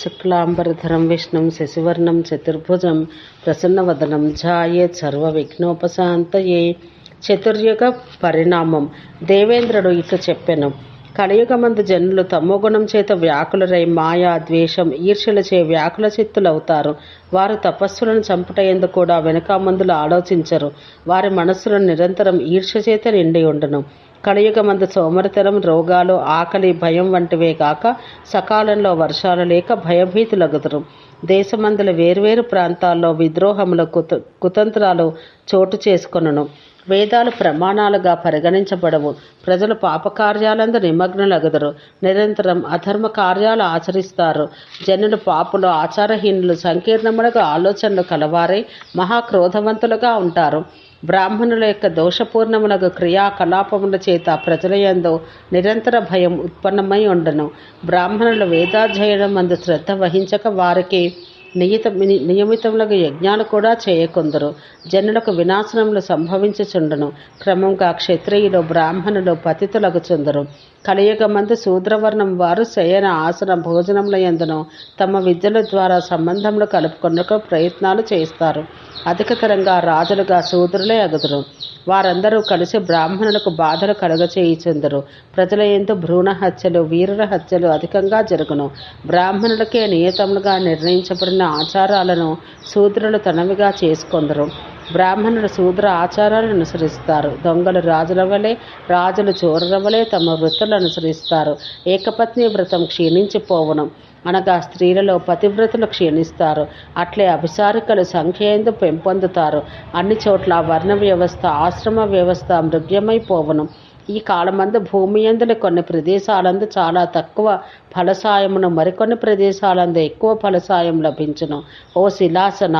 శుక్లాంబరధరం విష్ణుం శశివర్ణం చతుర్భుజం ప్రసన్నవదనం ఝాయేత్ సర్వవిఘ్నోపశాంతయే చతుర్యుగ పరిణామం దేవేంద్రుడు ఇట్లు చెప్పెను. కలియుగమందు జనులు తమోగుణం చేత వ్యాకులరై మాయా ద్వేషం ఈర్ష్యలచే వ్యాకుల చిత్తులవుతారు. వారు తపస్సులను చంపుటయందు కూడా వెనుక మందులు ఆలోచించరు. వారి మనస్సులను నిరంతరం ఈర్ష్య చేత నిండి ఉండును. కలియుగమందు సోమరితనం రోగాలు ఆకలి భయం వంటివే కాక సకాలంలో వర్షాలు లేక భయభీతులగుదురు. దేశమందుల వేర్వేరు ప్రాంతాల్లో విద్రోహములు కుత కుతంత్రాలు చోటు చేసుకొనును. వేదాలు ప్రమాణాలుగా పరిగణించబడవు. ప్రజలు పాపకార్యాలందు నిమగ్నులగుదరు. నిరంతరం అధర్మ కార్యాలు ఆచరిస్తారు. జనులు పాపులు ఆచారహీనులు సంకీర్ణములుగా ఆలోచనలు కలవారై మహాక్రోధవంతులుగా ఉంటారు. బ్రాహ్మణుల యొక్క దోషపూర్ణములకు క్రియాకలాపముల చేత ప్రజలయందు నిరంతర భయం ఉత్పన్నమై ఉండను. బ్రాహ్మణులు వేదాధ్యయనం మందు శ్రద్ధ వహించక వారికి నియత నియమితములకు యజ్ఞాలు కూడా చేయకొందరు. జనులకు వినాశనములు సంభవించుచుండును. క్రమంగా క్షత్రియులు బ్రాహ్మణులు పతితులగుచుందరు. కలియుగమందు శూద్రవర్ణం వారు శయన ఆసన భోజనముల ఎందును తమ విద్యల ద్వారా సంబంధములు కలుపుకొనకు ప్రయత్నాలు చేస్తారు. అధికతరంగా రాజులుగా శూద్రులే అగుదురు. వారందరూ కలిసి బ్రాహ్మణులకు బాధలు కలుగచేయుచుందరు. ప్రజల ఎందు భ్రూణ హత్యలు వీరుల హత్యలు అధికంగా జరుగును. బ్రాహ్మణులకే నియతములుగా నిర్ణయించబడిన ఆచారాలను శూద్రులు తనవిగా చేసుకొందరు. బ్రాహ్మణులు శూద్ర ఆచారాలను అనుసరిస్తారు. దొంగలు రాజుల వలె రాజులు చోరుల వలె తమ వృత్తులు అనుసరిస్తారు. ఏకపత్ని వ్రతం క్షీణించిపోవడం అనగా స్త్రీలలో పతివ్రతలు క్షీణిస్తారు. అట్లే అభిసారికలు సంఖ్యందు పెంపొందుతారు. అన్ని చోట్ల వర్ణ వ్యవస్థ ఆశ్రమ వ్యవస్థ మృగ్యమైపోవను. ఈ కాలమందు భూమి అందులో కొన్ని ప్రదేశాలందు చాలా తక్కువ ఫలసాయమును మరికొన్ని ప్రదేశాలందు ఎక్కువ ఫలసాయం లభించును. ఓ శిలాసన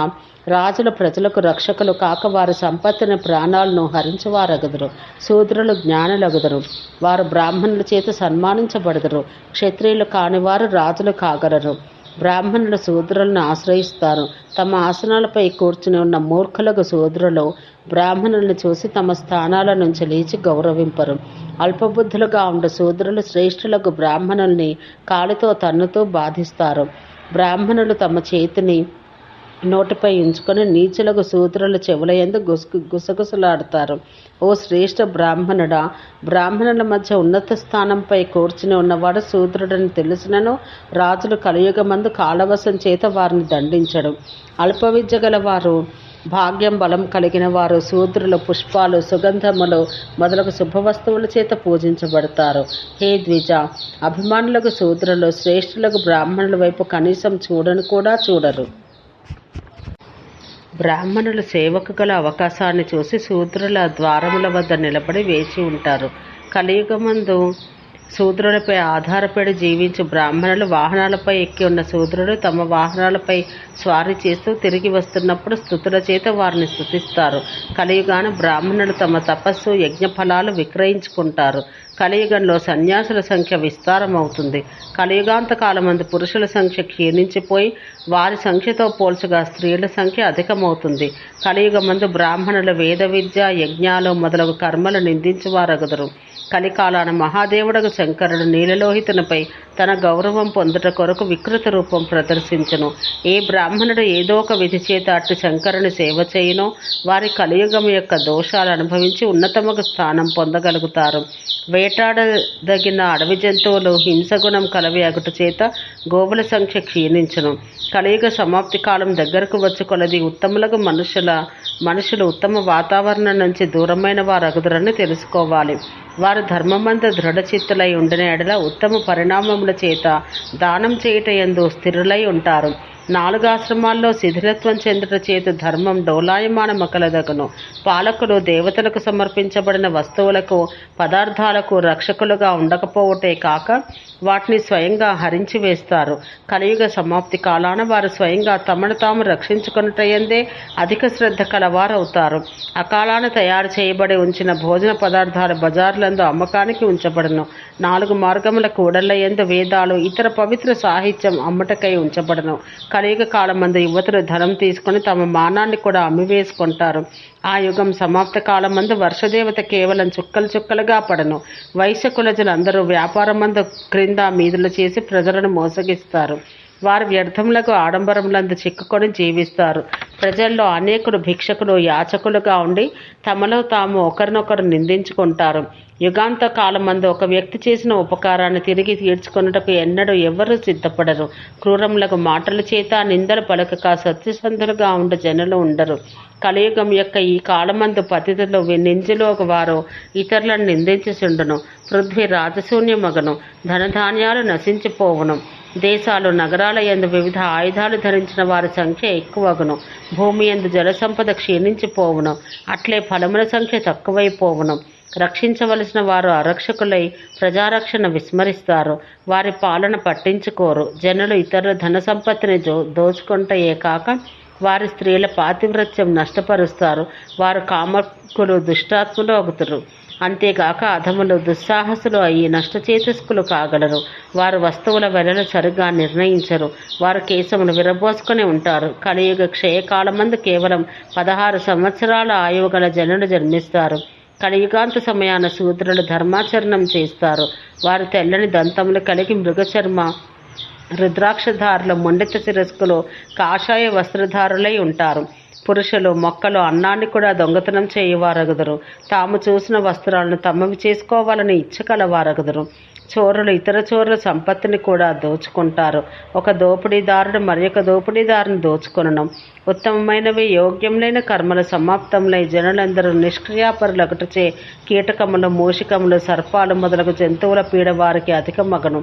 రాజుల ప్రజలకు రక్షకులు కాక వారి సంపత్తిని ప్రాణాలను హరించవారగదురు. శూద్రులు జ్ఞానులగుదురు. వారు బ్రాహ్మణుల చేత సన్మానించబడదురు. క్షత్రియులు కానివారు రాజులు కాగలరు. బ్రాహ్మణుల శూద్రులను ఆశ్రయిస్తారు. తమ ఆసనాలపై కూర్చుని ఉన్న మూర్ఖులకు శూద్రులు బ్రాహ్మణులను చూసి తమ స్థానాల నుంచి లేచి గౌరవింపరు. అల్పబుద్ధులుగా ఉండే శూద్రులు శ్రేష్ఠులకు బ్రాహ్మణుల్ని కాలితో తన్నుతూ బాధిస్తారు. బ్రాహ్మణులు తమ చేతిని నోటిపై ఉంచుకొని నీచులకు శూద్రుల చెవుల ఎందు గుసగుసలాడతారు. ఓ శ్రేష్ఠ బ్రాహ్మణుడా బ్రాహ్మణుల మధ్య ఉన్నత స్థానంపై కూర్చుని ఉన్నవాడు శూద్రుడని తెలిసినను రాజులు కలియుగమందు కాలవశం చేత వారిని దండించడం. అల్ప విద్య గలవారు భాగ్యం బలం కలిగిన వారు శూద్రులు పుష్పాలు సుగంధములు మొదలగు శుభవస్తువుల చేత పూజించబడతారు. హే ద్విజ అభిమానులకు శూద్రులు శ్రేష్ఠులకు బ్రాహ్మణుల వైపు కనీసం చూడని కూడా చూడరు. బ్రాహ్మణులు సేవకు గల అవకాశాన్ని చూసి శూద్రుల ద్వారముల వద్ద నిలబడి వేచి ఉంటారు. కలియుగమందు శూద్రులపై ఆధారపడి జీవించు బ్రాహ్మణులు వాహనాలపై ఎక్కి ఉన్న శూద్రులు తమ వాహనాలపై స్వారీ చేస్తూ తిరిగి వస్తున్నప్పుడు స్థుతుల చేత వారిని స్థుతిస్తారు. కలియుగాన బ్రాహ్మణులు తమ తపస్సు యజ్ఞ ఫలాలు విక్రయించుకుంటారు. కలియుగంలో సన్యాసుల సంఖ్య విస్తారమవుతుంది. కలియుగాంత కాలమందు పురుషుల సంఖ్య క్షీణించిపోయి వారి సంఖ్యతో పోల్చగా స్త్రీల సంఖ్య అధికమవుతుంది. కలియుగమందు బ్రాహ్మణుల వేద విద్య యజ్ఞాలు మొదలగు కర్మలు నిందించువారగదురు. కలికాలాన మహాదేవుడకు శంకరుడు నీలలోహితునిపై తన గౌరవం పొందుట కొరకు వికృత రూపం ప్రదర్శించును. ఏ బ్రాహ్మణుడు ఏదో ఒక విధి చేత అట్టి శంకరుని సేవ చేయనో వారి కలియుగం యొక్క దోషాలు అనుభవించి ఉన్నతముకు స్థానం పొందగలుగుతారు. వేటాడదగిన అడవి జంతువులు హింసగుణం కలవి చేత గోవుల సంఖ్య క్షీణించును. కలియుగ సమాప్తి కాలం దగ్గరకు వచ్చి కొలది ఉత్తములకు మనుషుల మనుషులు ఉత్తమ వాతావరణం నుంచి దూరమైన వారు అగుదురని తెలుసుకోవాలి. వారు ధర్మమంత దృఢచిత్తులై ఉండిన ఎడల ఉత్తమ పరిణామముల చేత దానం చేయుట ఎందు స్థిరులై ఉంటారు. నాలుగు ఆశ్రమాల్లో శిథిలత్వం చెందుట చేత ధర్మం డోలాయమానమకలదగును. పాలకులు దేవతలకు సమర్పించబడిన వస్తువులకు పదార్థాలకు రక్షకులుగా ఉండకపోవటే కాక వాటిని స్వయంగా హరించి వేస్తారు. కలియుగ సమాప్తి కాలాన వారు స్వయంగా తమను తాము రక్షించుకున్నటయందే అధిక శ్రద్ధ కలవారవుతారు. అకాలాన తయారు చేయబడి ఉంచిన భోజన పదార్థాలు బజార్లందు అమ్మకానికి ఉంచబడను. నాలుగు మార్గముల కూడళ్ళ ఎందు వేదాలు ఇతర పవిత్ర సాహిత్యం అమ్మటకై ఉంచబడను. కలియుగ కాలమందు యువతులు ధనం తీసుకొని తమ మానాన్ని కూడా అమ్మివేసుకుంటారు. ఆ యుగం సమాప్త కాలమందు వర్షదేవత కేవలం చుక్కలు చుక్కలుగా పడను. వైశ్య కులజులందరూ వ్యాపారమందు క్రింద మీదులు చేసి ప్రజలను మోసగిస్తారు. వారు వ్యర్థములకు ఆడంబరములందు చిక్కుకొని జీవిస్తారు. ప్రజల్లో అనేకులు భిక్షకులు యాచకులుగా ఉండి తమలో తాము ఒకరినొకరు నిందించుకుంటారు. యుగాంత కాలమందు ఒక వ్యక్తి చేసిన ఉపకారాన్ని తిరిగి తీర్చుకొనుటకు ఎన్నడూ ఎవ్వరూ సిద్ధపడరు. క్రూరములకు మాటల చేత నిందలు పలకక సత్యసంధులుగా ఉండ జనులు ఉండరు. కలియుగం యొక్క ఈ కాలమందు పతితులు నింజలో వారు ఇతరులను నిందించుచుండును. పృథ్వీ రాజశూన్యమగను. ధనధాన్యాలు నశించిపోవును. దేశాలు నగరాల యందు వివిధ ఆయుధాలు ధరించిన వారి సంఖ్య ఎక్కువగును. భూమి ఎందు జలసంపద క్షీణించిపోవును. అట్లే ఫలముల సంఖ్య తక్కువైపోవును. రక్షించవలసిన వారు అరక్షకులై ప్రజారక్షణ విస్మరిస్తారు. వారి పాలన పట్టించుకోరు. జనులు ఇతరుల ధన సంపత్తిని దో దోచుకుంటయే కాక వారి స్త్రీల పాతివ్రత్యం నష్టపరుస్తారు. వారు కామకులు దుష్టాత్ములు అవుతురు. అంతేగాక అధములు దుస్సాహసులు అయ్యి నష్టచేతస్కులు కాగలరు. వారు వస్తువుల వెలను సరిగా నిర్ణయించరు. వారు కేశమును విరబోసుకుని ఉంటారు. కలియుగ క్షయకాలమందు కేవలం పదహారు సంవత్సరాల ఆయువు గల జనులు జన్మిస్తారు. కలియుగాంత సమయాన శూద్రులు ధర్మాచరణం చేస్తారు. వారు తెల్లని దంతములు కలిగి మృగచర్మ రుద్రాక్షధారులు మొండిత శిరస్కులు కాషాయ వస్త్రధారులై ఉంటారు. పురుషులు మొక్కలు అన్నాన్ని కూడా దొంగతనం చేయవారగదురు. తాము చూసిన వస్త్రాలను తమవి చేసుకోవాలని ఇచ్చగలవారగదురు చోరులు ఇతర చోరుల సంపత్తిని కూడా దోచుకుంటారు. ఒక దోపిడీదారుడు మరి ఒక దోపిడీదారుని దోచుకొనడం ఉత్తమమైనవి యోగ్యములైన కర్మల సమాప్తములై జనులందరూ నిష్క్రియాపరులొకటిచే కీటకములు మూషికములు సర్పాలు మొదలగు జంతువుల పీడ వారికి అధిక మగను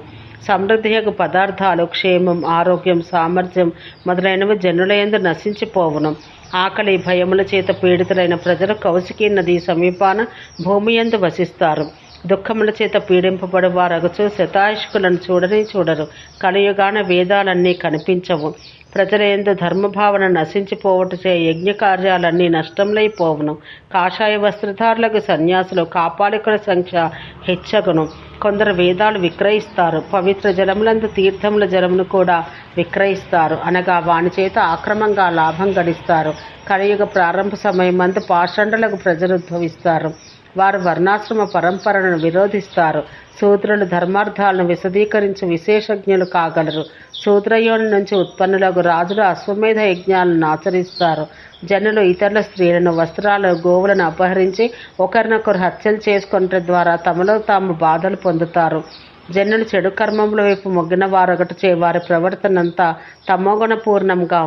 యొక్క పదార్థాలు క్షేమం ఆరోగ్యం సామర్థ్యం మొదలైనవి జనులయందు నశించిపోవును. ఆకలి భయముల చేత పీడితులైన ప్రజలు కౌశికీ నది సమీపాన భూమి యందు వసిస్తారు. దుఃఖముల చేత పీడింపబడి వారగచు శతాయుష్కులను చూడని చూడరు. కలియుగాన వేదాలన్నీ కనిపించవు. ప్రజలందు ధర్మభావన నశించిపోవటచే యజ్ఞ కార్యాలన్నీ కాషాయ వస్త్రధారులకు సన్యాసులు కాపాలికుల సంఖ్య హెచ్చగును. కొందరు వేదాలు విక్రయిస్తారు. పవిత్ర జలములందు తీర్థముల జలమును కూడా విక్రయిస్తారు. అనగా వాని చేత ఆక్రమంగా లాభం గడిస్తారు. కలియుగ ప్రారంభ సమయమందు పాషండలకు ప్రజలు ఉద్భవిస్తారు. వారు వర్ణాశ్రమ పరంపరను విరోధిస్తారు. శూద్రులు ధర్మార్థాలను విశదీకరించి విశేషజ్ఞులు కాగలరు. శూద్రయోని నుంచి ఉత్పన్నులకు రాజులు అశ్వమేధ యజ్ఞాలను ఆచరిస్తారు. జనులు ఇతరుల స్త్రీలను వస్త్రాలు గోవులను అపహరించి ఒకరినొకరు హత్యలు చేసుకున్న ద్వారా తమలో తాము బాధలు పొందుతారు. జనులు చెడు కర్మముల వైపు మొగ్గిన వారొకటిచే వారి ప్రవర్తనంతా తమోగుణ పూర్ణంగా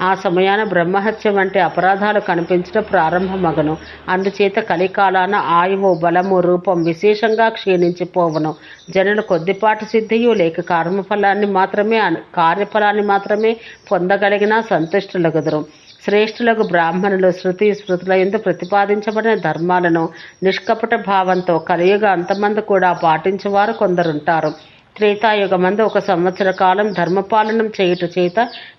ఆ సమయాన బ్రహ్మహత్య వంటి అపరాధాలు కనిపించడం ప్రారంభమగను. అందుచేత కలికాలాన ఆయువు బలము రూపం విశేషంగా క్షీణించిపోవును. జనులు కొద్దిపాటి సిద్ధియు లేక కర్మఫలాన్ని మాత్రమే కార్యఫలాన్ని మాత్రమే పొందగలిగినా సంతుష్టులగుదురు. శ్రేష్ఠులకు బ్రాహ్మణులు శృతి స్మృతుల ఎందు ప్రతిపాదించబడిన ధర్మాలను నిష్కపట భావంతో కలియుగ అంతమంది కూడా పాటించేవారు కొందరుంటారు. త్రేతాయుగమందు ఒక సంవత్సర కాలం ధర్మపాలనం చేయుట చేత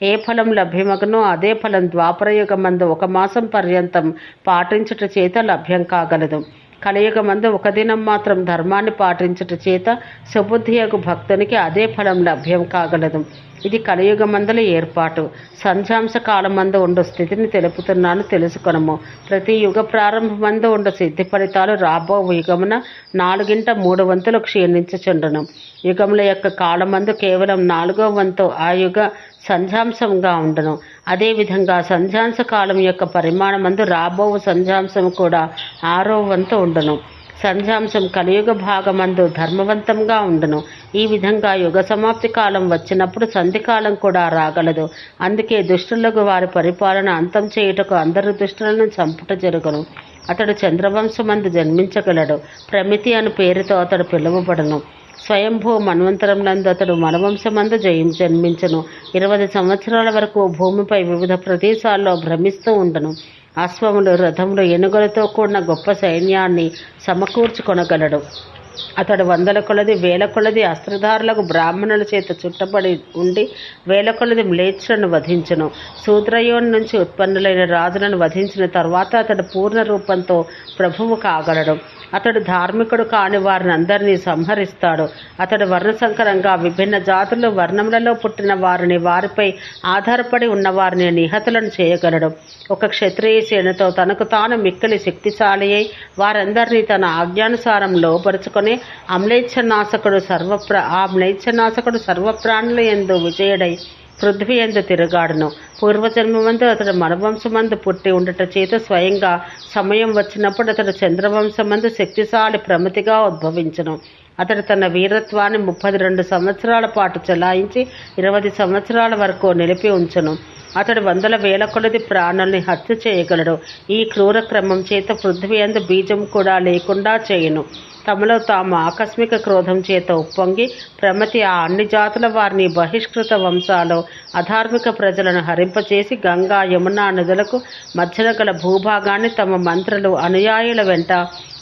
ఏ ఫలం లభ్యమగనో అదే ఫలం ద్వాపరయుగమందు ఒక మాసం పర్యంతం పాటించుట చేత లభ్యం కాగలదు. కలియుగమందు ఒక దినం మాత్రం ధర్మాన్ని పాటించుట చేత సుబుద్ధియగు భక్తునికి అదే ఫలం లభ్యం కాగలదు. ఇది కలియుగమందుల ఏర్పాటు. సంధ్యాంశ కాలమందు ఉండు స్థితిని తెలుపుతున్నాను తెలుసుకొనము. ప్రతి యుగ ప్రారంభమందు ఉండు సిద్ధి ఫలితాలు రాబో యుగమున నాలుగింట మూడు వంతులు క్షీణించుచుండును. యుగముల యొక్క కాలమందు కేవలం నాలుగో వంతు ఆ యుగ సంధ్యాంశంగా ఉండను. అదేవిధంగా సంధ్యాంశ కాలం యొక్క పరిమాణమందు రాబో సంధ్యాంశం కూడా ఆరో వంతు ఉండును. సంధ్యాంశం కలియుగ భాగమందు ధర్మవంతంగా ఉండును. ఈ విధంగా యుగ సమాప్తి కాలం వచ్చినప్పుడు సంధికాలం కూడా రాగలదు. అందుకే దుష్టులకు వారి పరిపాలన అంతం చేయుటకు అందరు దుష్టులను చంపుట జరుగును. అతడు చంద్రవంశమందు జన్మించగలడు. ప్రమితి అను పేరుతో అతడు పిలువబడను. స్వయంభూ మన్వంతరములందు అతడు మనవంశమందు జయం జన్మించను. ఇరవై సంవత్సరాల వరకు భూమిపై వివిధ ప్రదేశాల్లో భ్రమిస్తూ ఉండను. అశ్వములు రథములు ఏనుగులతో కూడిన గొప్ప సైన్యాన్ని సమకూర్చుకొనగలడు. అతడు వందల కొలది వేల కొలది అస్త్రధారులకు బ్రాహ్మణుల చేత చుట్టబడి ఉండి వేల కొలది మ్లేచ్చులను వధించును. శూద్రయోన్ నుంచి ఉత్పన్నులైన రాజులను వధించిన తర్వాత అతడు పూర్ణ రూపంతో ప్రభువు కాగలడు. అతడు ధార్మికుడు కాని వారిని అందరినీ సంహరిస్తాడు. అతడు వర్ణసంకరంగా విభిన్న జాతులు వర్ణములలో పుట్టిన వారిని వారిపై ఆధారపడి ఉన్న వారిని నిహతులను చేయగలడు. ఒక క్షత్రియ సేనతో తనకు తాను మిక్కిలి శక్తిశాలి అయి వారందరినీ తన ఆజ్ఞానుసారం లోపరుచుకొని అమ్లేచ్ఛనాశకుడు సర్వప్ర ఆ మ్లేచ్ఛనాశకుడు సర్వప్రాణుల ఎందు విజయుడై పృథ్వీ ఎందు తిరుగాడును. పూర్వజన్మమందు అతడు మనవంశమందు పుట్టి ఉండట చేత స్వయంగా సమయం వచ్చినప్పుడు అతడు చంద్రవంశమందు శక్తిశాలి ప్రమతిగా ఉద్భవించను. అతడు తన వీరత్వాన్ని ముప్పది రెండు సంవత్సరాల పాటు చెలాయించి ఇరవై సంవత్సరాల వరకు నిలిపి ఉంచును. అతడు వందల వేల కొలది ప్రాణుల్ని హత్య చేయగలడు. ఈ క్రూర క్రమం చేత పృథ్వీ అందు బీజం కూడా లేకుండా చేయును. తమలో తాము ఆకస్మిక క్రోధం చేత ఉప్పొంగి ప్రమతి ఆ అన్ని జాతుల వారిని బహిష్కృత వంశాలు అధార్మిక ప్రజలను హరింపచేసి గంగా యమున నదులకు మధ్యన గల భూభాగాన్ని తమ మంత్రులు అనుయాయుల వెంట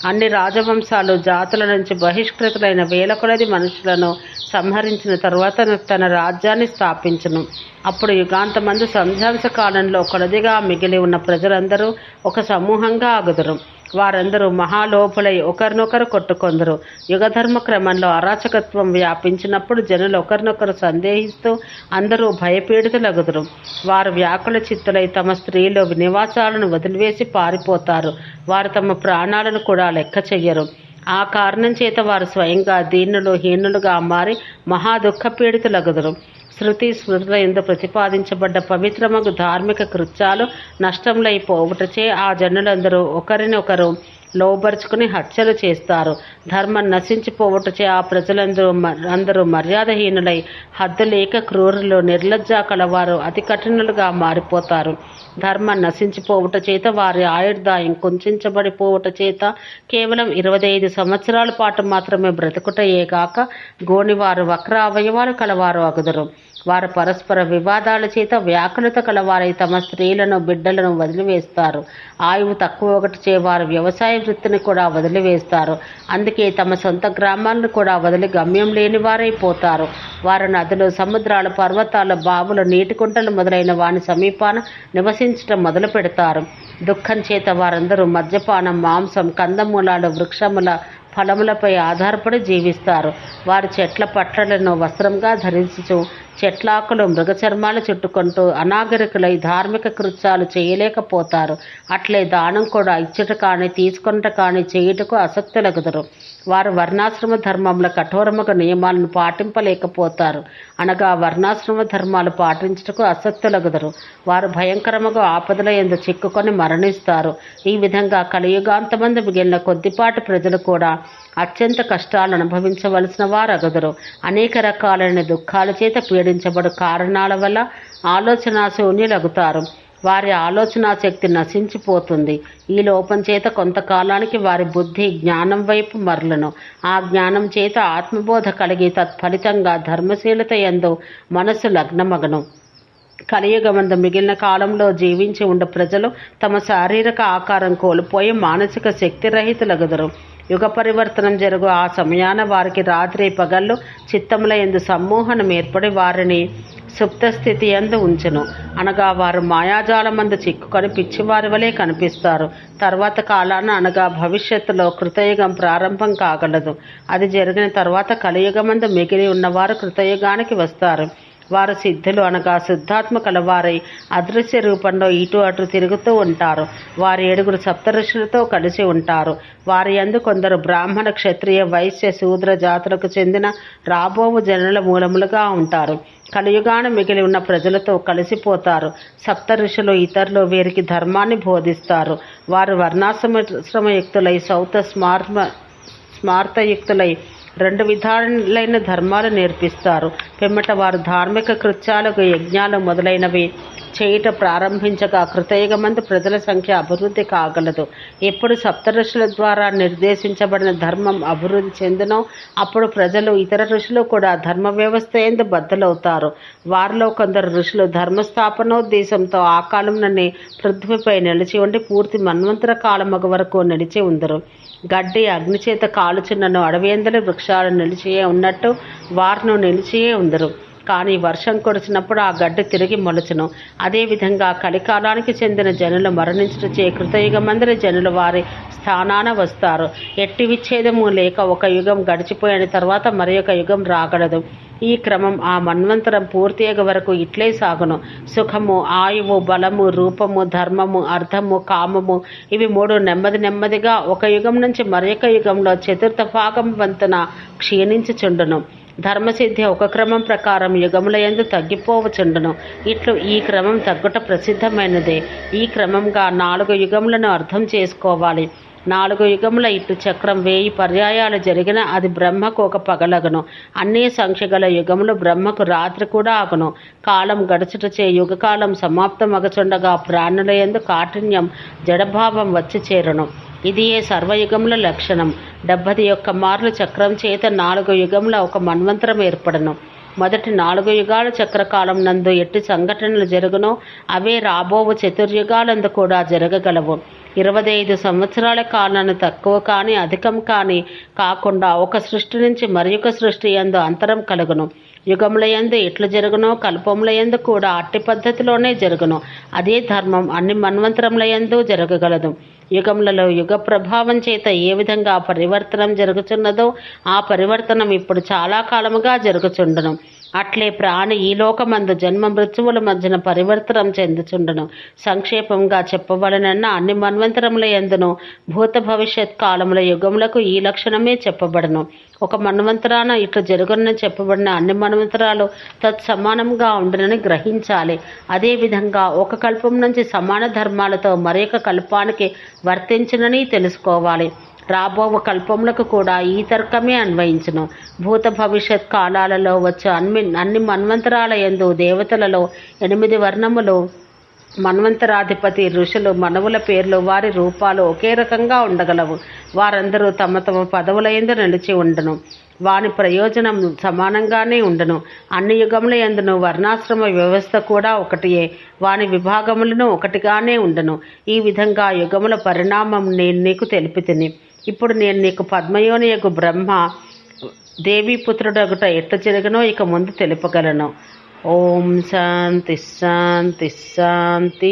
అన్ని రాజవంశాలు జాతుల నుంచి బహిష్కృతులైన వేల కొలది మనుషులను సంహరించిన తరువాత తన రాజ్యాన్ని స్థాపించను. అప్పుడు యుగాంతమందు సంధ్యాంశ కాలంలో కొలదిగా మిగిలి ఉన్న ప్రజలందరూ ఒక సమూహంగా ఆగుదురు వారందరూ మహాలోపులై ఒకరినొకరు కొట్టుకొందరు. యుగధర్మ క్రమంలో అరాచకత్వం వ్యాపించినప్పుడు జనులు ఒకరినొకరు సందేహిస్తూ అందరూ భయపీడితులగుదురు. వారు వ్యాకుల చిత్తులై తమ స్త్రీలు నివాసాలను వదిలివేసి పారిపోతారు. వారు తమ ప్రాణాలను కూడా లెక్క చెయ్యరు. ఆ కారణం చేత వారు స్వయంగా దీనులు హీనులుగా మారి మహా దుఃఖ పీడితులగుదురు శృతి స్మృతుల ఎందు ప్రతిపాదించబడ్డ పవిత్రమగు ధార్మిక కృత్యాలు నష్టములైపోవుటచే ఆ జనులందరూ ఒకరినొకరు లోపరుచుకుని హత్యలు చేస్తారు. ధర్మం నశించిపోవటచే ఆ ప్రజలందరూ అందరూ మర్యాదహీనులై హద్దు లేక క్రూరులు నిర్లజ్జా కలవారు అతి కఠినలుగా మారిపోతారు. ధర్మం నశించిపోవుట చేత వారి ఆయుర్దాయం కుంచబడిపోవుట చేత కేవలం ఇరవై ఐదు సంవత్సరాల పాటు మాత్రమే బ్రతుకుటయ్యేగాక గోనివారు వక్ర అవయవాలు కలవారు అగుదరు. వారు పరస్పర వివాదాల చేత వ్యాకులత కలవారై తమ స్త్రీలను బిడ్డలను వదిలివేస్తారు. ఆయువు తక్కువ ఒకటి చే వారు వ్యవసాయ వృత్తిని కూడా వదిలివేస్తారు. అందుకే తమ సొంత గ్రామాలను కూడా వదిలి గమ్యం లేని వారైపోతారు వారు నదులు సముద్రాలు పర్వతాలు బావులు నీటి కుంటలు మొదలైన వాని సమీపాన నివసించటం మొదలు పెడతారు. దుఃఖం చేత వారందరూ మద్యపానం మాంసం కందమూలాలు వృక్షముల ఫలములపై ఆధారపడి జీవిస్తారు. వారు చెట్ల పట్లను వస్త్రంగా ధరించు చెట్లాకులు మృగచర్మాలు చుట్టుకుంటూ అనాగరికులై ధార్మిక కృత్యాలు చేయలేకపోతారు. అట్లే దానం కూడా ఇచ్చట కానీ తీసుకొనట కానీ చేయుటకు ఆసక్తులగుదరు. వారు వర్ణాశ్రమ ధర్మంలో కఠోరముగా నియమాలను పాటింపలేకపోతారు. అనగా వర్ణాశ్రమ ధర్మాలు పాటించుటకు ఆసక్తులగుదరు. వారు భయంకరముగా ఆపదల ఎందు చిక్కుకొని మరణిస్తారు. ఈ విధంగా కలియుగాంతమంది మిగిలిన కొద్దిపాటి ప్రజలు కూడా అత్యంత కష్టాలను అనుభవించవలసిన వారగదురు. అనేక రకాలైన దుఃఖాల చేత పీడించబడు కారణాల వల్ల ఆలోచన శూన్యులగుతారు. వారి ఆలోచన శక్తి నశించిపోతుంది. ఈ లోపం చేత కొంతకాలానికి వారి బుద్ధి జ్ఞానం వైపు మరలను. ఆ జ్ఞానం చేత ఆత్మబోధ కలిగి తత్ఫలితంగా ధర్మశీలత ఎందు మనసు లగ్నమగను. కలియుగమందు మిగిలిన కాలంలో జీవించి ఉండే ప్రజలు తమ శారీరక ఆకారం కోల్పోయి మానసిక శక్తి రహితులగుదరు. యుగ పరివర్తనం జరుగు. ఆ సమయాన వారికి రాత్రి పగళ్ళు చిత్తముల ఎందు సమ్మోహనం ఏర్పడి వారిని సుప్తస్థితి ఎందు ఉంచును. అనగా వారు మాయాజాలమందు చిక్కుకొని పిచ్చివారి వలె కనిపిస్తారు. తర్వాత కాలాన అనగా భవిష్యత్తులో కృతయుగం ప్రారంభం కాగలదు. అది జరిగిన తర్వాత కలియుగమందు మిగిలి ఉన్నవారు కృతయుగానికి వస్తారు. వారు సిద్ధులు అనగా శుద్ధాత్మ కలవారై అదృశ్య రూపంలో ఇటు అటు తిరుగుతూ ఉంటారు. వారి ఏడుగురు సప్తఋషులతో కలిసి ఉంటారు. వారి అందు కొందరు బ్రాహ్మణ క్షత్రియ వైశ్య శూద్ర జాతులకు చెందిన రాబోవు జనుల మూలములుగా ఉంటారు. కలియుగాన మిగిలి ఉన్న ప్రజలతో కలిసిపోతారు. సప్త ఋషులు ఇతరులు వీరికి ధర్మాన్ని బోధిస్తారు. వారు వర్ణాశ్రమయుక్తులై సౌత స్మార్మ స్మార్తయుక్తులై రెండు విధాలైన ధర్మాలు నేర్పిస్తారు. పిమ్మట వారు ధార్మిక కృత్యాలకు యజ్ఞాలు మొదలైనవి చేయుట ప్రారంభించగా కృతయుగమందు ప్రజల సంఖ్య అభివృద్ధి కాగలదు. ఎప్పుడు సప్తఋషుల ద్వారా నిర్దేశించబడిన ధర్మం అభివృద్ధి చెందునో అప్పుడు ప్రజలు ఇతర ఋషులు కూడా ధర్మ వ్యవస్థ ఎందు బద్దలవుతారు. వారిలో కొందరు ఋషులు ధర్మస్థాపనోద్దేశంతో ఆ కాలంలోనే పృథ్వీపై నిలిచి ఉండి పూర్తి మన్వంతర కాలమగ వరకు నిలిచి ఉందరు. గడ్డి అగ్నిచేత కాలుచున్నను అడవేందలు వృక్షాలు నిలిచియే ఉన్నట్టు వారును నిలిచియే ఉందరు. కానీ వర్షం కురిసినప్పుడు ఆ గడ్డి తిరిగి మొలచును. అదేవిధంగా కలికాలానికి చెందిన జనులు మరణించుటచే కృతయుగమందరి జనులు వారి స్థానాన వస్తారు. ఎట్టి విచ్ఛేదము లేక ఒక యుగం గడిచిపోయిన తర్వాత మరి యుగం రాగలదు. ఈ క్రమం ఆ మన్వంతరం పూర్తియగ వరకు ఇట్లే సాగును. సుఖము ఆయువు బలము రూపము ధర్మము అర్థము కామము ఇవి మూడు నెమ్మది నెమ్మదిగా ఒక యుగం నుంచి మరొక యుగంలో చతుర్థ భాగం వంతున క్షీణించుచుండును. ధర్మసిద్ధి ఒక క్రమం ప్రకారం యుగముల ఎందు తగ్గిపోవచుండును. ఇట్లు ఈ క్రమం తగ్గుట ప్రసిద్ధమైనదే. ఈ క్రమంగా నాలుగు యుగములను అర్థం చేసుకోవాలి. నాలుగు యుగముల ఇటు చక్రం వేయి పర్యాయాలు జరిగిన అది బ్రహ్మకు ఒక పగలగను. అన్ని సంఖ్యగల యుగములు బ్రహ్మకు రాత్రి కూడా ఆగును. కాలం గడుచుటచే యుగకాలం సమాప్తమగచుండగా ప్రాణుల ఎందు కాఠిన్యం జడభావం వచ్చి చేరును. ఇది ఏ సర్వయుగముల లక్షణం? డెబ్బది యొక్క మార్లు చక్రం చేత నాలుగు యుగముల ఒక మన్వంతరం ఏర్పడను. మొదటి నాలుగు యుగాల చక్రకాలం నందు ఎట్టి సంఘటనలు జరుగునో అవే రాబోవు చతుర్యుగాలందు కూడా జరగగలవు. ఇరవై ఐదు సంవత్సరాల కాలాన్ని తక్కువ కానీ అధికం కానీ కాకుండా ఒక సృష్టి నుంచి మరి సృష్టి యందు అంతరం కలుగును. యుగముల యందు ఎట్లు జరుగునో కల్పముల యందు కూడా అట్టి పద్ధతిలోనే జరుగును. అదే ధర్మం అన్ని మన్వంతరముల యందు జరగగలదు. యుగములలో యుగ ప్రభావం చేత ఏ విధంగా పరివర్తనం జరుగుతున్నదో ఆ పరివర్తనం ఇప్పుడు చాలా కాలముగా జరుగుచుండను. అట్లే ప్రాణి ఈ లోకమందు జన్మ మృత్యువుల మధ్యన పరివర్తనం చెందుచుండను. సంక్షేపంగా చెప్పబడనన్న అన్ని మన్వంతరముల ఎందును భూత భవిష్యత్ కాలముల యుగములకు ఈ లక్షణమే చెప్పబడను. ఒక మన్వంతరాన ఇట్లు జరుగునని చెప్పబడిన అన్ని మన్వంతరాలు తత్సమానంగా ఉండునని గ్రహించాలి. అదేవిధంగా ఒక కల్పం నుంచి సమాన ధర్మాలతో మరొక కల్పానికి వర్తించునని తెలుసుకోవాలి. రాబో కల్పములకు కూడా ఈ తర్కమే అన్వయించును. భూత భవిష్యత్ కాలాలలో వచ్చే అన్ని అన్ని మన్వంతరాల ఎందు దేవతలలో ఎనిమిది వర్ణములు మన్వంతరాధిపతి ఋషులు మనవుల పేర్లు వారి రూపాలు ఒకే రకంగా ఉండగలవు. వారందరూ తమ తమ పదవుల ఎందు నిలిచి ఉండను. వాని ప్రయోజనం సమానంగానే ఉండను. అన్ని యుగముల ఎందును వర్ణాశ్రమ వ్యవస్థ కూడా ఒకటియే. వాని విభాగములను ఒకటిగానే ఉండను. ఈ విధంగా యుగముల పరిణామం నేను నీకు తెలిపితిని. ఇప్పుడు నేను నీకు పద్మయోని యొక్క బ్రహ్మ దేవీపుత్రుడగుట ఎట్ట జరగనో ఇక ముందు తెలుపగలను. ఓం శాంతి శాంతి శాంతి.